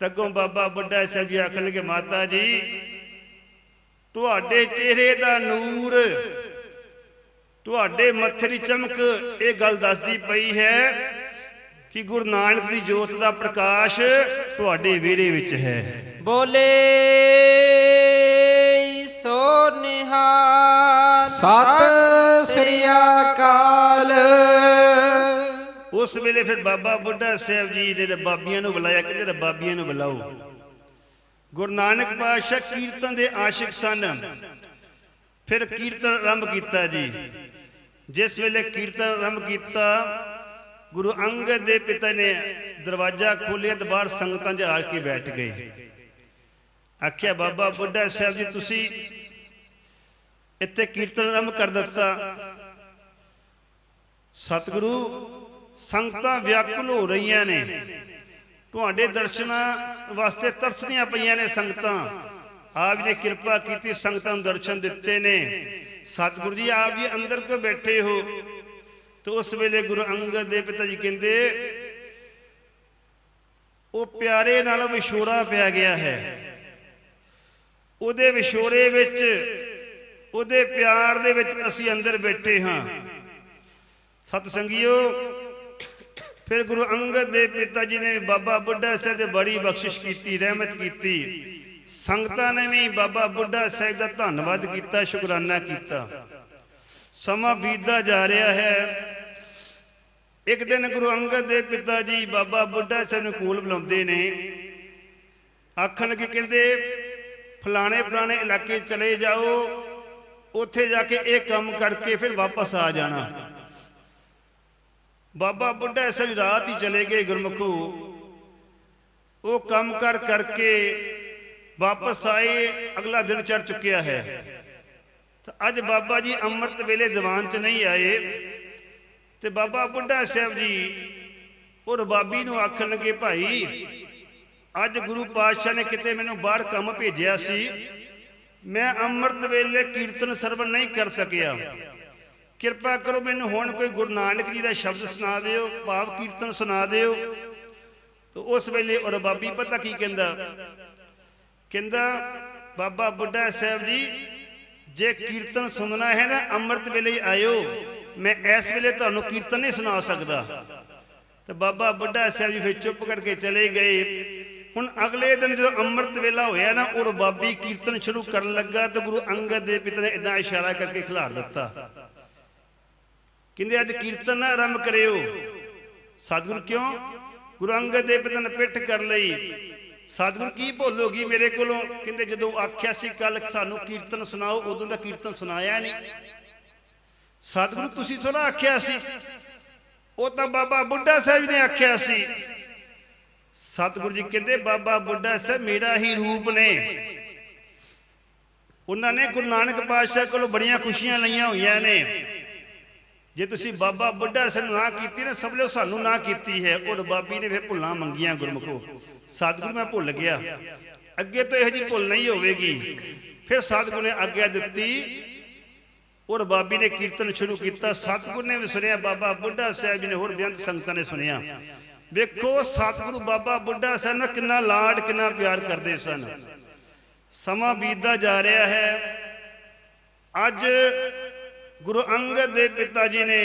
ਤਾਂ ਅੱਗੋਂ ਬਾਬਾ ਬੁੱਢਾ ਸਾਹਿਬ ਜੀ ਆਖਣ ਲੱਗੇ ਮਾਤਾ ਜੀ ਤੁਹਾਡੇ ਚਿਹਰੇ ਦਾ ਨੂਰ ਤੁਹਾਡੇ ਮੱਥੇ ਦੀ ਚਮਕ ਇਹ ਗੱਲ ਦੱਸਦੀ ਪਈ ਹੈ ਕਿ ਗੁਰੂ ਨਾਨਕ ਦੀ ਜੋਤ ਦਾ ਪ੍ਰਕਾਸ਼ ਤੁਹਾਡੇ ਵਿਹੜੇ ਵਿੱਚ ਹੈ। ਬੋਲੇ ਸੋ ਨਿਹਾਲ ਸਤ ਸ੍ਰੀ ਅਕਾਲ। ਉਸ ਵੇਲੇ ਫਿਰ ਬਾਬਾ ਬੁੱਢਾ ਸਾਹਿਬ ਜੀ ਨੇ ਬਾਬੀਆਂ ਨੂੰ ਬੁਲਾਇਆ ਕਿ ਰਬਾਬੀਆਂ ਨੂੰ ਬੁਲਾਓ। ਗੁਰੂ ਨਾਨਕ ਪਾਤਸ਼ਾਹ ਕੀਰਤਨ ਦੇ ਆਸ਼ਿਕ ਸਨ। ਫਿਰ ਕੀਰਤਨ ਆਰੰਭ ਕੀਤਾ ਜੀ। ਜਿਸ ਵੇਲੇ ਕੀਰਤਨ ਆਰੰਭ ਕੀਤਾ, ਗੁਰੂ ਅੰਗਦ ਦੇ ਪਿਤਾ ਨੇ ਦਰਵਾਜ਼ਾ ਖੋਲ੍ਹਿਆ ਤੇ ਬਾਹਰ ਸੰਗਤਾਂ 'ਚ ਆ ਕੇ ਬੈਠ ਗਏ। ਆਖਿਆ, ਬਾਬਾ ਬੁੱਢਾ ਸਾਹਿਬ ਜੀ, ਤੁਸੀਂ ਇੱਥੇ ਕੀਰਤਨ ਆਰੰਭ ਕਰ ਦਿੱਤਾ। ਸਤਿਗੁਰੂ ਸੰਗਤਾਂ ਵਿਆਕੁਲ ਹੋ ਰਹੀਆਂ ਨੇ। ਤੁਹਾਡੇ ਦਰਸ਼ਨਾਂ ਵਾਸਤੇ ਤਰਸਦੀਆਂ ਪਈਆਂ ਨੇ ਸੰਗਤਾਂ। ਆਪ ਜੀ ਨੇ ਕਿਰਪਾ ਕੀਤੀ ਸੰਗਤਾਂ ਨੂੰ ਦਰਸ਼ਨ ਦਿੱਤੇ ਨੇ। ਸਤਿਗੁਰੂ ਜੀ, ਆਪ ਜੀ ਅੰਦਰ ਕੋ ਬੈਠੇ ਹੋ। ਤੇ ਉਸ ਵੇਲੇ ਗੁਰੂ ਅੰਗਦ ਦੇ ਪਿਤਾ ਜੀ ਕਹਿੰਦੇ, ਉਹ ਪਿਆਰੇ ਨਾਲ ਵਿਛੋੜਾ ਪਿਆ ਗਿਆ ਹੈ। ਉਹਦੇ ਵਿਛੋੜੇ ਵਿੱਚ, ਉਹਦੇ ਪਿਆਰ ਦੇ ਵਿੱਚ ਅਸੀਂ ਅੰਦਰ ਬੈਠੇ ਹਾਂ। ਸਤ ਸੰਗਿਓ ਫਿਰ ਗੁਰੂ ਅੰਗਦ ਦੇ ਪਿਤਾ ਜੀ ਨੇ ਬਾਬਾ ਬੁੱਢਾ ਸਾਹਿਬ ਤੇ ਬੜੀ ਬਖਸ਼ਿਸ਼ ਕੀਤੀ, ਰਹਿਮਤ ਕੀਤੀ। ਸੰਗਤਾਂ ਨੇ ਵੀ ਬਾਬਾ ਬੁੱਢਾ ਸਾਹਿਬ ਦਾ ਧੰਨਵਾਦ ਕੀਤਾ, ਸ਼ੁਕਰਾਨਾ ਕੀਤਾ। ਸਮਾਂ ਬੀਤਦਾ ਜਾ ਰਿਹਾ ਹੈ। ਇੱਕ ਦਿਨ ਗੁਰੂ ਅੰਗਦ ਦੇ ਪਿਤਾ ਜੀ ਬਾਬਾ ਬੁੱਢਾ ਸਾਹਿਬ ਨੂੰ ਕੋਲ ਬੁਲਾਉਂਦੇ ਨੇ। ਆਖਣ ਕਿ ਕਹਿੰਦੇ, ਫਲਾਣੇ ਫਲਾਣੇ ਇਲਾਕੇ ਚਲੇ ਜਾਓ, ਉੱਥੇ ਜਾ ਕੇ ਇਹ ਕੰਮ ਕਰਕੇ ਫਿਰ ਵਾਪਸ ਆ ਜਾਣਾ। ਬਾਬਾ ਬੁੱਢਾ ਸਾਹਿਬ ਰਾਤ ਹੀ ਚਲੇ ਗਏ ਗੁਰਮੁਖੋ। ਉਹ ਕੰਮ ਕਰ ਕਰਕੇ ਵਾਪਸ ਆਏ, ਅਗਲਾ ਦਿਨ ਚੜ ਚੁੱਕਿਆ ਹੈ। ਤਾਂ ਅੱਜ ਬਾਬਾ ਜੀ ਅੰਮ੍ਰਿਤ ਵੇਲੇ ਦੀਵਾਨ 'ਚ ਨਹੀਂ ਆਏ। ਤੇ ਬਾਬਾ ਬੁੱਢਾ ਸਾਹਿਬ ਜੀ ਉਹ ਰਬਾਬੀ ਨੂੰ ਆਖਣ ਲੱਗੇ, ਭਾਈ, ਅੱਜ ਗੁਰੂ ਪਾਤਸ਼ਾਹ ਨੇ ਕਿਤੇ ਮੈਨੂੰ ਬਾਹਰ ਕੰਮ ਭੇਜਿਆ ਸੀ। ਮੈਂ ਅੰਮ੍ਰਿਤ ਵੇਲੇ ਕੀਰਤਨ ਸਰਵਣ ਨਹੀਂ ਕਰ ਸਕਿਆ। ਕਿਰਪਾ ਕਰੋ ਮੈਨੂੰ ਹੁਣ ਕੋਈ ਗੁਰੂ ਨਾਨਕ ਜੀ ਦਾ ਸ਼ਬਦ ਸੁਣਾ ਦਿਓ, ਭਾਵ ਕੀਰਤਨ ਸੁਣਾ ਦਿਓ। ਤੇ ਉਸ ਵੇਲੇ ਔਰ ਬਾਬੀ ਪਤਾ ਕੀ ਕਹਿੰਦਾ? ਕਹਿੰਦਾ, ਬਾਬਾ ਬੁੱਢਾ ਸਾਹਿਬ ਜੀ, ਜੇ ਕੀਰਤਨ ਸੁਣਨਾ ਹੈ ਨਾ, ਅੰਮ੍ਰਿਤ ਵੇਲੇ ਆਇਓ। ਮੈਂ ਇਸ ਵੇਲੇ ਤੁਹਾਨੂੰ ਕੀਰਤਨ ਨਹੀਂ ਸੁਣਾ ਸਕਦਾ। ਤੇ ਬਾਬਾ ਬੁੱਢਾ ਸਾਹਿਬ ਜੀ ਫਿਰ ਚੁੱਪ ਕਰਕੇ ਚਲੇ ਗਏ। ਹੁਣ ਅਗਲੇ ਦਿਨ ਜਦੋਂ ਅੰਮ੍ਰਿਤ ਵੇਲਾ ਹੋਇਆ ਨਾ ਉਹ ਰਬਾਬੀ ਕੀਰਤਨ ਸ਼ੁਰੂ ਕਰਨ ਲੱਗਾ ਤੇ ਗੁਰੂ ਅੰਗਦ ਦੇ ਪਿਤਾ ਨੇ ਇਦਾਂ ਇਸ਼ਾਰਾ ਕਰਕੇ ਖਿਲਾਰ ਦਿੱਤਾ। ਕਹਿੰਦੇ ਅੱਜ ਕੀਰਤਨ ਨਾ ਆਰੰਭ ਕਰਿਓ। ਸਤਿਗੁਰ ਕਿਉਂ? ਗੁਰੂ ਅੰਗਦ ਦੇਵ ਨੇ ਪਿੱਠ ਕਰ ਲਈ। ਸਤਿਗੁਰ ਕੀ ਭੁੱਲੋਗੀ ਮੇਰੇ ਕੋਲੋਂ? ਕਹਿੰਦੇ ਜਦੋਂ ਆਖਿਆ ਸੀ ਕੱਲ ਸਾਨੂੰ ਕੀਰਤਨ ਸੁਣਾਓ, ਉਦੋਂ ਦਾ ਕੀਰਤਨ ਸੁਣਾਇਆ ਨਹੀਂ। ਸਤਿਗੁਰੂ ਤੁਸੀਂ ਥੋੜਾ ਆਖਿਆ ਸੀ। ਉਹ ਤਾਂ ਬਾਬਾ ਬੁੱਢਾ ਸਾਹਿਬ ਨੇ ਆਖਿਆ ਸੀ। ਸਤਿਗੁਰੂ ਜੀ ਕਹਿੰਦੇ, ਬਾਬਾ ਬੁੱਢਾ ਸਾਹਿਬ ਮੇਰਾ ਹੀ ਰੂਪ ਨੇ। ਉਹਨਾਂ ਨੇ ਗੁਰੂ ਨਾਨਕ ਪਾਤਸ਼ਾਹ ਕੋਲੋਂ ਬੜੀਆਂ ਖੁਸ਼ੀਆਂ ਲਈਆਂ ਹੋਈਆਂ ਨੇ। ਜੇ ਤੁਸੀਂ ਬਾਬਾ ਬੁੱਢਾ ਸਿੰਘ ਨੂੰ ਨਾ ਕੀਤੀ ਨਾ ਸਭ ਲੋ ਸਾਨੂੰ ਨਾ ਕੀਤੀ ਹੈ। ਉਹ ਬਾਬੀ ਨੇ ਫਿਰ ਭੁੱਲਾਂ ਮੰਗੀਆਂ ਗੁਰਮੁਖੋ। ਸਤਿਗੁਰੂ ਮੈਂ ਭੁੱਲ ਗਿਆ। ਅੱਗੇ ਤੋਂ ਇਹੋ ਜਿਹੀ ਭੁੱਲ ਨਹੀਂ ਹੋਵੇਗੀ। ਫਿਰ ਸਤਿਗੁਰੂ ਨੇ ਆਗਿਆ ਦਿੱਤੀ। ਔਰ ਬਾਬੀ ਨੇ ਕੀਰਤਨ ਸ਼ੁਰੂ ਕੀਤਾ। ਸਤਿਗੁਰੂ ਨੇ ਵੀ ਸੁਣਿਆ ਬਾਬਾ ਬੁੱਢਾ ਸਾਹਿਬ ਜੀ ਨੇ ਹੋਰ ਬੇਅੰਤ ਸੰਗਤਾਂ ਨੇ ਸੁਣਿਆ। ਵੇਖੋ ਸਤਿਗੁਰੂ ਬਾਬਾ ਬੁੱਢਾ ਸਾਹਿਬ ਨਾਲ ਕਿੰਨਾ ਲਾਡ ਕਿੰਨਾ ਪਿਆਰ ਕਰਦੇ ਸਨ। ਸਮਾਂ ਬੀਤਦਾ ਜਾ ਰਿਹਾ ਹੈ। ਅੱਜ ਗੁਰੂ ਅੰਗਦ ਦੇ ਪਿਤਾ ਜੀ ਨੇ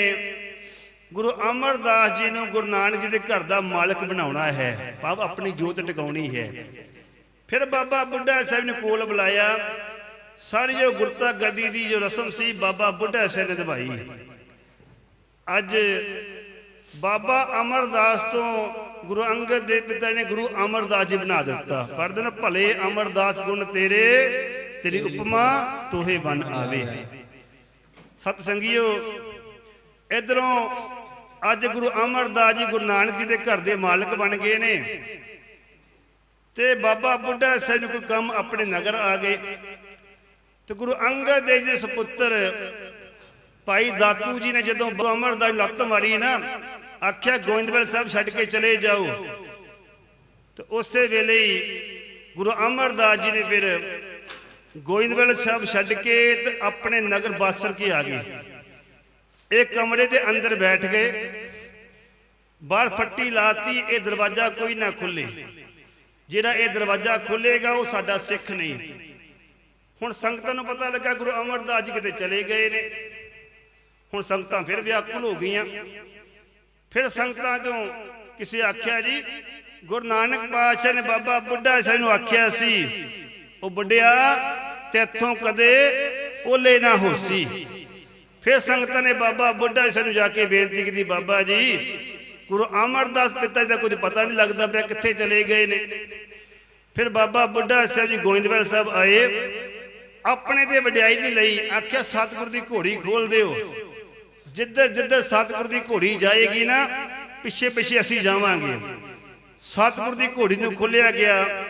ਗੁਰੂ ਅਮਰਦਾਸ ਜੀ ਨੂੰ ਗੁਰੂ ਨਾਨਕ ਜੀ ਦੇ ਘਰ ਦਾ ਮਾਲਕ ਬਣਾਉਣਾ ਹੈ। ਭਾਵ ਆਪਣੀ ਜੋਤ ਟਿਕਾਉਣੀ ਹੈ। ਫਿਰ ਬਾਬਾ ਬੁੱਢਾ ਸਾਹਿਬ ਨੇ ਕੋਲ ਬੁਲਾਇਆ। ਸਾਰੀ ਜੋ ਗੁਰਤਾ ਗੱਦੀ ਦੀ ਜੋ ਰਸਮ ਸੀ ਬਾਬਾ ਬੁੱਢਾ ਸਾਹਿਬ ਨੇ ਨਿਭਾਈ। ਅੱਜ ਬਾਬਾ ਅਮਰਦਾਸ ਤੋਂ ਗੁਰੂ ਅੰਗਦ ਦੇ ਪਿਤਾ ਨੇ ਗੁਰੂ ਅਮਰਦਾਸ ਜੀ ਬਣਾ ਦਿੱਤਾ। ਪੜਦੇ ਨੇ ਭਲੇ ਅਮਰਦਾਸ ਗੁਣ ਤੇਰੇ ਤੇਰੀ ਉਪਮਾ ਤੋਹੇ ਬਨ ਆਵੇ। ਸਤ ਸੰਗੀਓ ਇਧਰੋਂ ਅੱਜ ਗੁਰੂ ਅਮਰਦਾਸ ਜੀ ਗੁਰੂ ਨਾਨਕ ਜੀ ਦੇ ਘਰ ਦੇ ਮਾਲਕ ਬਣ ਗਏ ਨੇ। ਤੇ ਬਾਬਾ ਬੁੱਢਾ ਸਾਹਿਬ ਨੂੰ ਕੋਈ ਕੰਮ ਆਪਣੇ ਨਗਰ ਆ ਗਏ। ਤੇ ਗੁਰੂ ਅੰਗਦ ਦੇਵ ਜੀ ਦੇ ਸੁਪੁੱਤਰ ਭਾਈ ਦਾਤੂ ਜੀ ਨੇ ਜਦੋਂ ਬਾਬਾ ਅਮਰਦਾਸ ਨੂੰ ਲੱਤ ਮਾਰੀ ਨਾ, ਆਖਿਆ ਗੋਇੰਦਵਾਲ ਸਾਹਿਬ ਛੱਡ ਕੇ ਚਲੇ ਜਾਓ। ਤੇ ਉਸੇ ਵੇਲੇ ਹੀ ਗੁਰੂ ਅਮਰਦਾਸ ਜੀ ਨੇ ਫਿਰ ਗੋਇੰਦਵਾਲ ਸਾਹਿਬ ਛੱਡ ਕੇ ਤੇ ਆਪਣੇ ਨਗਰ ਬਾਸਰ ਕੇ ਆ ਗਏ? ਇਹ ਕਮਰੇ ਦੇ ਅੰਦਰ ਬੈਠ ਗਏ। ਬਾਹਰ ਫੱਟੀ ਲਾਤੀ, ਇਹ ਦਰਵਾਜ਼ਾ ਕੋਈ ਨਾ ਖੁੱਲੇ। ਜਿਹੜਾ ਇਹ ਦਰਵਾਜ਼ਾ ਖੁੱਲੇਗਾ, ਉਹ ਸਾਡਾ ਸਿੱਖ ਨਹੀਂ। ਹੁਣ ਸੰਗਤਾਂ ਨੂੰ ਪਤਾ ਲੱਗਾ, ਗੁਰੂ ਅਮਰਦਾਸ ਜੀ ਕਿਤੇ ਚਲੇ ਗਏ ਨੇ। ਹੁਣ ਸੰਗਤਾਂ ਫਿਰ ਵਿਆਕੁਲ ਹੋ ਗਈਆਂ। ਫਿਰ ਸੰਗਤਾਂ ਤੋਂ ਕਿਸੇ ਆਖਿਆ ਜੀ, ਗੁਰੂ ਨਾਨਕ ਪਾਤਸ਼ਾਹ ਨੇ ਬਾਬਾ ਬੁੱਢਾ ਸਾਹਿਬ ਨੂੰ ਆਖਿਆ ਸੀ, ਉਹ ਬੁੱਢਿਆ ਤੇਥੋਂ ਕਦੇ ਓਲੇ ਨਾ ਹੋਸੀ। ਫਿਰ ਸੰਗਤਾਂ ਨੇ ਬਾਬਾ ਬੁੱਢਾ ਸਾਹਿਬ ਨੂੰ ਜਾ ਕੇ ਬੇਨਤੀ ਕੀਤੀ, ਬਾਬਾ ਜੀ, ਗੁਰੂ ਅਮਰਦਾਸ ਪਿਤਾ ਜੀ ਦਾ ਕੁਝ ਪਤਾ ਨਹੀਂ ਲੱਗਦਾ ਪਿਆ ਕਿੱਥੇ ਚਲੇ ਗਏ ਨੇ। ਫਿਰ ਬਾਬਾ ਬੁੱਢਾ ਸਾਹਿਬ ਜੀ ਗੋਇੰਦਵਾਲ ਸਾਹਿਬ ਆਏ। ਆਪਣੇ ਦੇ ਵਡਿਆਈ ਦੀ ਲਈ ਆਖਿਆ, ਸਤਿਗੁਰ ਦੀ ਘੋੜੀ ਖੋਲ ਦਿਓ। ਜਿੱਧਰ ਜਿੱਧਰ ਸਤਿਗੁਰ ਦੀ ਘੋੜੀ ਜਾਏਗੀ ਨਾ, ਪਿੱਛੇ ਪਿੱਛੇ ਅਸੀਂ ਜਾਵਾਂਗੇ। ਸਤਿਗੁਰ ਦੀ ਘੋੜੀ ਨੂੰ ਖੋਲਿਆ ਗਿਆ।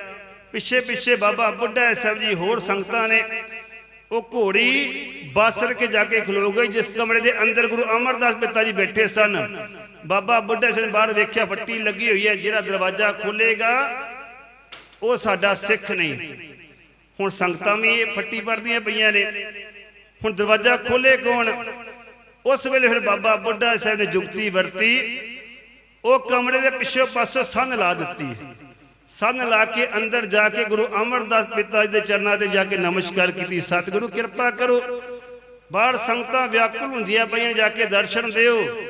ਪਿੱਛੇ ਪਿੱਛੇ ਬਾਬਾ ਬੁੱਢਾ ਸਾਹਿਬ ਜੀ ਹੋਰ ਸੰਗਤਾਂ ਨੇ। ਉਹ ਘੋੜੀ ਬਾਸਰ ਕੇ ਜਾ ਕੇ ਖਲੋ ਗਈ, ਜਿਸ ਕਮਰੇ ਦੇ ਅੰਦਰ ਗੁਰੂ ਅਮਰਦਾਸ ਪਿਤਾ ਜੀ ਬੈਠੇ ਸਨ। ਬਾਬਾ ਬੁੱਢਾ ਸਿੰਘ ਨੇ ਬਾਹਰ ਵੇਖਿਆ, ਫੱਟੀ ਲੱਗੀ ਹੋਈ ਹੈ, ਜਿਹੜਾ ਦਰਵਾਜ਼ਾ ਖੋਲੇਗਾ, ਉਹ ਸਾਡਾ ਸਿੱਖ ਨਹੀਂ। ਹੁਣ ਸੰਗਤਾਂ ਵੀ ਇਹ ਫੱਟੀ ਪੜਦੀਆਂ ਪਈਆਂ ਨੇ। ਹੁਣ ਦਰਵਾਜ਼ਾ ਖੋਲੇ ਕੌਣ? ਉਸ ਵੇਲੇ ਫਿਰ ਬਾਬਾ ਬੁੱਢਾ ਸਾਹਿਬ ਨੇ ਜੁਗਤੀ ਵਰਤੀ। ਉਹ ਕਮਰੇ ਦੇ ਪਿੱਛੇ ਪਾਸੋਂ ਸੰਨ ਲਾ ਦਿੱਤੀ। ਸੰਨ ਲਾ ਕੇ ਅੰਦਰ ਜਾ ਕੇ ਗੁਰੂ ਅਮਰਦਾਸ ਪਿਤਾ ਜੀ ਦੇ ਚਰਨਾਂ ਤੇ ਜਾ ਕੇ ਨਮਸਕਾਰ ਕੀਤੀ, ਸਤਿਗੁਰੂ ਕਿਰਪਾ ਕਰੋ। ਬਾਹਰ ਸੰਗਤਾਂ ਵਿਆਕੁਲ ਹੁੰਦੀਆਂ ਪਈਆਂ ਜਾ ਕੇ ਦਰਸ਼ਨ ਦਿਓ।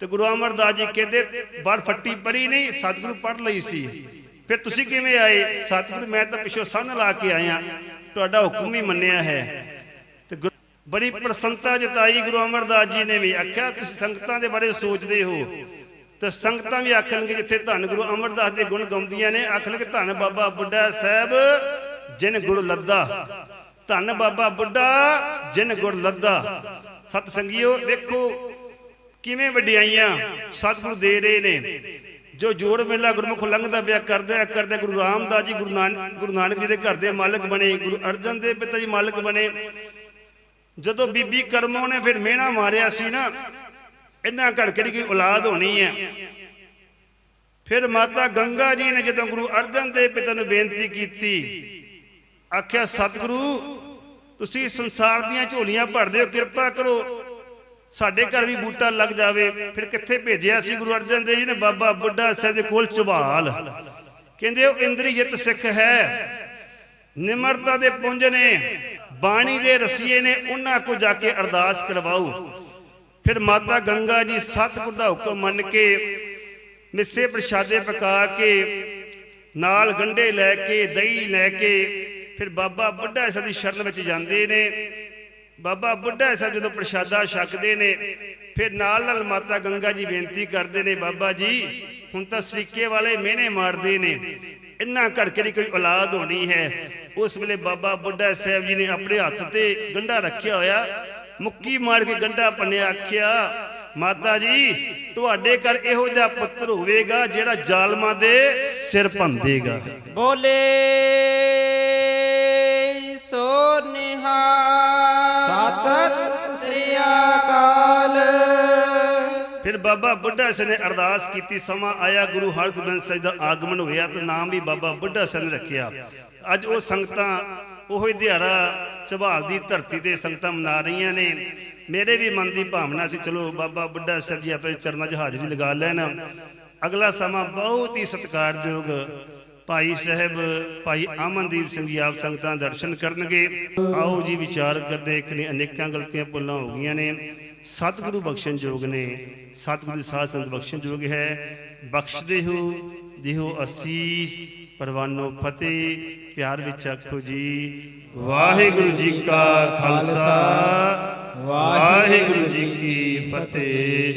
ਤੇ ਗੁਰੂ ਅਮਰਦਾਸ ਜੀ ਕਹਿੰਦੇ, ਬਾਹਰ ਫੱਟੀ ਪੜੀ ਨਹੀਂ, ਸਤਿਗੁਰੂ ਪੜ ਲਈ ਸੀ। ਫਿਰ ਤੁਸੀਂ ਕਿਵੇਂ ਆਏ? ਸਤਿਗੁਰੂ, ਮੈਂ ਤਾਂ ਪਿੱਛੋਂ ਸੰਨ ਲਾ ਕੇ ਆਇਆ। ਤੁਹਾਡਾ ਹੁਕਮ ਹੀ ਮੰਨਿਆ ਹੈ। ਤੇ ਗੁਰ- ਬੜੀ ਪ੍ਰਸੰਨਤਾ ਜਤਾਈ ਗੁਰੂ ਅਮਰਦਾਸ ਜੀ ਨੇ ਵੀ। ਆਖਿਆ, ਤੁਸੀਂ ਸੰਗਤਾਂ ਦੇ ਬਾਰੇ ਸੋਚਦੇ ਹੋ। ਤੇ ਸੰਗਤਾਂ ਵੀ ਆਖਣਗੇ ਜਿੱਥੇ ਧੰਨ ਗੁਰੂ ਅਮਰਦਾਸ ਦੇ ਗੁਣ ਗਾਉਂਦੀਆਂ ਨੇ, ਆਖਣਗੇ ਧੰਨ ਬਾਬਾ ਬੁੱਢਾ ਸਾਹਿਬ, ਜਿਨ ਗੁਰ ਲੱਦਾ। ਧੰਨ ਬਾਬਾ ਬੁੱਢਾ, ਜਿਨ ਗੁਰ ਲੱਦਾ। ਸਤ ਸੰਗੀਓ ਵੇਖੋ ਕਿਵੇਂ ਵਡਿਆਈਆਂ ਸਤਿਗੁਰੂ ਦੇ ਰਹੇ ਨੇ। ਜੋ ਜੋੜ ਮੇਲਾ ਗੁਰਮੁਖ ਲੰਘਦਾ ਪਿਆ ਕਰਦੇ ਕਰਦੇ ਗੁਰੂ ਰਾਮਦਾਸ ਜੀ, ਗੁਰੂ ਨਾਨਕ ਗੁਰੂ ਨਾਨਕ ਜੀ ਦੇ ਘਰ ਦੇ ਮਾਲਕ ਬਣੇ, ਗੁਰੂ ਅਰਜਨ ਦੇ ਪਿਤਾ ਜੀ ਮਾਲਕ ਬਣੇ। ਜਦੋਂ ਬੀਬੀ ਕਰਮੋਂ ਨੇ ਫਿਰ ਮਿਹਣਾ ਮਾਰਿਆ ਸੀ ਨਾ ਇਹਨਾਂ ਘਰ ਕਿਹੜੀ ਕੋਈ ਔਲਾਦ ਹੋਣੀ ਹੈ ਫਿਰ ਮਾਤਾ ਗੰਗਾ ਜੀ ਨੇ ਜਦੋਂ ਗੁਰੂ ਅਰਜਨ ਦੇਵ ਪਿਤਾ ਨੂੰ ਬੇਨਤੀ ਕੀਤੀ, ਆਖਿਆ, ਸਤਿਗੁਰੂ, ਤੁਸੀਂ ਸੰਸਾਰ ਦੀਆਂ ਝੋਲੀਆਂ ਭਰਦੇ ਹੋ ਕਿਰਪਾ ਕਰੋ। ਸਾਡੇ ਘਰ ਵੀ ਬੂਟਾ ਲੱਗ ਜਾਵੇ। ਫਿਰ ਕਿੱਥੇ ਭੇਜਿਆ ਸੀ ਗੁਰੂ ਅਰਜਨ ਦੇਵ ਜੀ ਨੇ? ਬਾਬਾ ਬੁੱਢਾ ਸਾਹਿਬ ਦੇ ਕੋਲ ਚੁਬਾਲ। ਕਹਿੰਦੇ, ਉਹ ਇੰਦਰੀਜਿਤ ਸਿੱਖ ਹੈ। ਨਿਮਰਤਾ ਦੇ ਪੁੰਜ ਨੇ, ਬਾਣੀ ਦੇ ਰਸੀਏ ਨੇ, ਉਹਨਾਂ ਕੋ ਜਾ ਕੇ ਅਰਦਾਸ ਕਰਵਾਓ। ਫਿਰ ਮਾਤਾ ਗੰਗਾ ਜੀ ਸਤਿਗੁਰ ਦਾ ਹੁਕਮ ਮੰਨ ਕੇ ਮਿੱਸੇ ਪ੍ਰਸ਼ਾਦੇ ਪਕਾ ਕੇ ਨਾਲ ਗੰਡੇ ਲੈ ਕੇ, ਦਹੀਂ ਲੈ ਕੇ ਫਿਰ ਬਾਬਾ ਬੁੱਢਾ ਸਾਹਿਬ ਦੀ ਸ਼ਰਨ ਵਿੱਚ ਜਾਂਦੇ ਨੇ। ਬਾਬਾ ਬੁੱਢਾ ਸਾਹਿਬ ਜਦੋਂ ਪ੍ਰਸ਼ਾਦਾ ਛਕਦੇ ਨੇ, ਫਿਰ ਨਾਲ ਨਾਲ ਮਾਤਾ ਗੰਗਾ ਜੀ ਬੇਨਤੀ ਕਰਦੇ ਨੇ, ਬਾਬਾ ਜੀ, ਹੁਣ ਤਾਂ ਸਰੀਕੇ ਵਾਲੇ ਮਿਹਨੇ ਮਾਰਦੇ ਨੇ। ਇੰਨਾ ਘੜਕੇ ਦੀ ਕੋਈ ਔਲਾਦ ਹੋਣੀ ਹੈ? ਉਸ ਵੇਲੇ ਬਾਬਾ ਬੁੱਢਾ ਸਾਹਿਬ ਜੀ ਨੇ ਆਪਣੇ ਹੱਥ ਤੇ ਗੰਡਾ ਰੱਖਿਆ ਹੋਇਆ। ਮੁੱਕੀ ਮਾਰ ਕੇ ਗੰਡਾ ਪੰਨਿਆ ਆਖਿਆ ਮਾਤਾ ਜੀ ਤੁਹਾਡੇ ਘਰ ਇਹੋ ਜਿਹਾ ਪੁੱਤਰ ਹੋਵੇਗਾ ਜਿਹੜਾ ਜ਼ਾਲਮਾਂ ਦੇ ਸਿਰ ਭੰਦੇਗਾ ਬੋਲੇ ਸੋ ਨਿਹਾਲ। ਸਤਿ ਸ੍ਰੀ ਅਕਾਲ। ਫਿਰ ਬਾਬਾ ਬੁੱਢਾ ਸਿੰਘ ਨੇ ਅਰਦਾਸ ਕੀਤੀ ਸਮਾਂ ਆਇਆ ਗੁਰੂ ਹਰਗੋਬਿੰਦ ਸਾਹਿਬ ਦਾ ਆਗਮਨ ਹੋਇਆ ਤੇ ਨਾਮ ਵੀ ਬਾਬਾ ਬੁੱਢਾ ਸਿੰਘ ਨੇ ਰੱਖਿਆ। ਅੱਜ ਉਹ ਸੰਗਤਾਂ ਉਹੀ ਦਿਹਾੜਾ ਝਬਾਲ ਦੀ ਧਰਤੀ ਤੇ ਸੰਗਤਾਂ ਮਨਾ ਰਹੀਆਂ ਨੇ। ਮੇਰੇ ਵੀ ਮਨ ਦੀ ਭਾਵਨਾ ਸੀ, ਚਲੋ ਬਾਬਾ ਬੁੱਢਾ ਸਾਹਿਬ ਜੀ ਆਪਣੇ ਚਰਨਾਂ 'ਚ ਹਾਜ਼ਰੀ ਲਗਾ ਲੈਣ। ਅਗਲਾ ਸਮਾਂ ਬਹੁਤ ਹੀ ਸਤਿਕਾਰਯੋਗ ਭਾਈ ਸਾਹਿਬ, ਭਾਈ ਅਮਨਦੀਪ ਸਿੰਘ ਜੀ ਆਪ ਸੰਗਤਾਂ ਦਰਸ਼ਨ ਕਰਨਗੇ। ਆਓ ਜੀ ਵਿਚਾਰ ਕਰਦੇ ਇੱਕ ਕਿ ਅਨੇਕਾਂ ਗਲਤੀਆਂ ਭੁੱਲਾਂ ਹੋ ਗਈਆਂ ਨੇ। ਸਤਿਗੁਰੂ ਬਖਸ਼ਣ ਯੋਗ ਨੇ। ਸਤਿਗੁਰੂ ਦੀ ਸਾਧ ਸੰਗਤ ਬਖਸ਼ਣ ਯੋਗ ਹੈ। ਬਖਸ਼ਦੇ ਹੋ ਦਿਓ ਅਸੀਸ ਪਰਵਾਨੋ ਫਤਿਹ, ਪਿਆਰ ਵਿੱਚ ਆਖੋ ਜੀ। ਵਾਹਿਗੁਰੂ ਜੀ ਕਾ ਖਾਲਸਾ, ਵਾਹਿਗੁਰੂ ਜੀ ਕੀ ਫਤਿਹ।